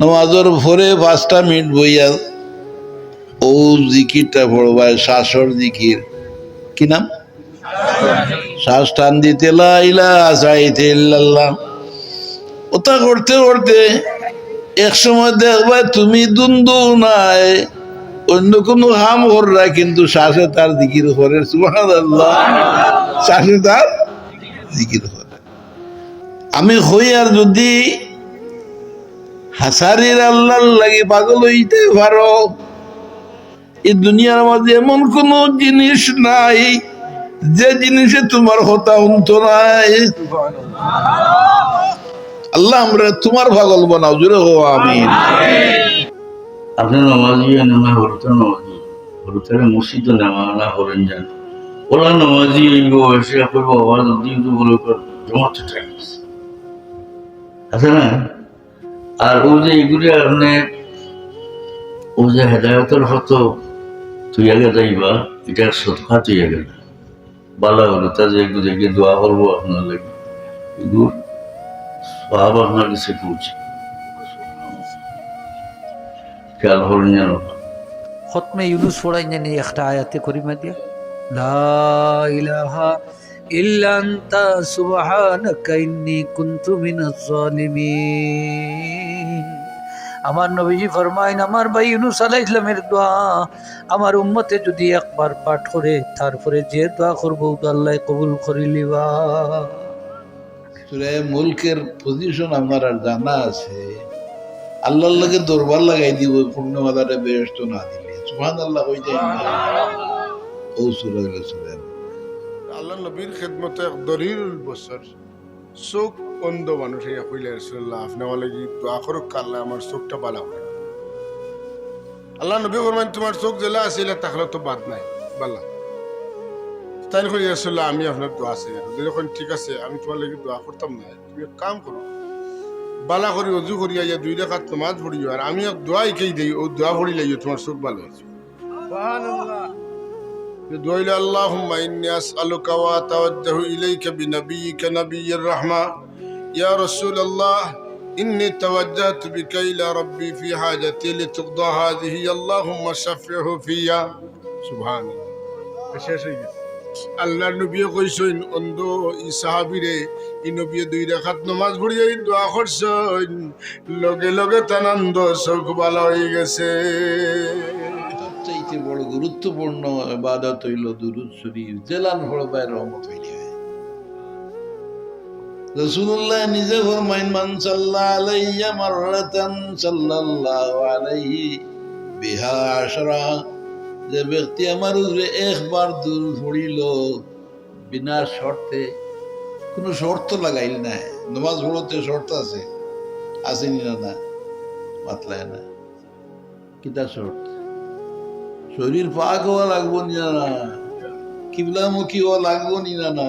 নামাজের ভোরে পাঁচটা মিনিট বইয়া ও জিকিরটা পড়বায় শ্বাসর জিকির। কি নাম? শ্বাস টান দিতে ওটা করতে করতে এক সময় দেখবা তুমি দুন্দু নাই, অন্য কোনো হাম কররা কিন্তু শ্বাসে তার দিকির করে, সুবহানাল্লাহ। শ্বাসে তার জিকির করে। আমি হই আর যদি হাসারির আল্লাহর লাগে পাগল হইতে পারো। এই দুনিয়ার মধ্যে এমন কোন জিনিস নাই, যে জিনিসে তোমার হতা অন্ত নাই। আল্লাহ আমরা তোমার পাগল বানাও জুড়ে হো আমি আপনি নামাজি নামা হরুত নামাজি হরুতারে মসজিদ নামা না হরেন যান ওলা নামাজি এই বয়সে আপনার বাবা বলে জমাতে টাইম আছে না? আর ও যে এগুলি আপনি, ও যে হেদায়তের হতো তুই আগে যাইবা, এটা সৎকা তুই আগে বালা হলো, তা যে এগুলো দোয়া করব আপনার লাগে। এগুলো সব আপনার কাছে পৌঁছে। খেয়াল হলেন যেন খতমে ইউনুস পড়াই জানি একটা আয়াতে করিমা দিয়া। লা ইলাহা ইল্লা আনতা, সুবহানাকা ইন্নী কুনতু মিনাজ জালিমিন আমার নবীজি ফরমাইন আমার ভাই ইউনুস আলাইহিস সালামের দোয়া আমার উম্মতে যদি একবার পাঠ করে তারপরে যে দোয়া করব তো আল্লাহ কবুল করিলিবা সূরা মুলকের পজিশন আমার আর জানা আছে। আল্লাহর লাগে দরবার লাগাই দিব পূর্ণ মাদারে বেহেশত না দিলে। সুবহানাল্লাহ হই যায় না। ও সূরা সূরা আল্লাহ নবীর খেদমতে এক দরিরুল বছর। চোখ অন্ধ মানুষ ইয়া কইলে রাসূলুল্লাহ আপনি বলে কি দোয়া করুক আল্লাহ আমার চোখটা বালা হয় আল্লাহ নবী ফরমান তোমার চোখ জেলা আছিল তাহলে তো বাদ নাই বালা তাই কই রাসূলুল্লাহ আমি আপনার দোয়া চাই যখন ঠিক আছে আমি তোমার লাগি দোয়া করতাম না তুমি এক কাম করো বালা করি অজু করি আইয়া দুই রেখাত নামাজ পড়িও আর আমি এক দোয়া ইকেই দেই ও দোয়া পড়ি লাইও তোমার চোখ ভালো হয়েছে دويل اللهم إني أسألك وأتوجه إليك بنبيك نبي الرحمة يا رسول الله إني توجهت بك إلى ربي في حاجتي لتقضى هذه اللهم شفعه فيا سبحان الله আল্লাহ নবী কইসইন অন্ধ ই সাহাবিরে ই নবী দুই রেখাত নমাজ পড়িয়ে দোয়া করছেন লগে লগে তানন্দ চোখ ভালো হয়ে গেছে সবচাইতে বড় গুরুত্বপূর্ণ ইবাদত হইল দুরুদ শরীফ জেলান হড়বায় রহমত হইলে রসুল্লাহ নিজে ফরমাইন, মান সাল্লা আলাইয়া মাররাতান সাল্লাল্লাহু আলাইহি বিহা আশরা যে ব্যক্তি আমার উপরে একবার দূর পড়িল বিনা শর্তে, কোনো শর্ত লাগাইল না, নমাজ পড়তে শর্ত আছে, আসেনি না না, মাতলায় না। কিতা শর্ত? শরীর পাক হওয়া লাগবো নি না, কিবলামুখী হওয়া লাগবো নি না না।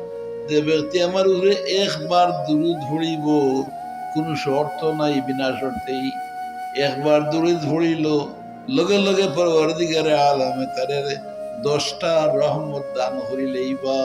যে ব্যক্তি আমার উপরে একবার দূরে ধরিব, কোনো শর্ত নাই, বিনা শর্তেই। একবার দূরে ধরিল, লগে লগে পরবর্তীকারে আলামে তারে দশটা রহমত দান করিলেই বা।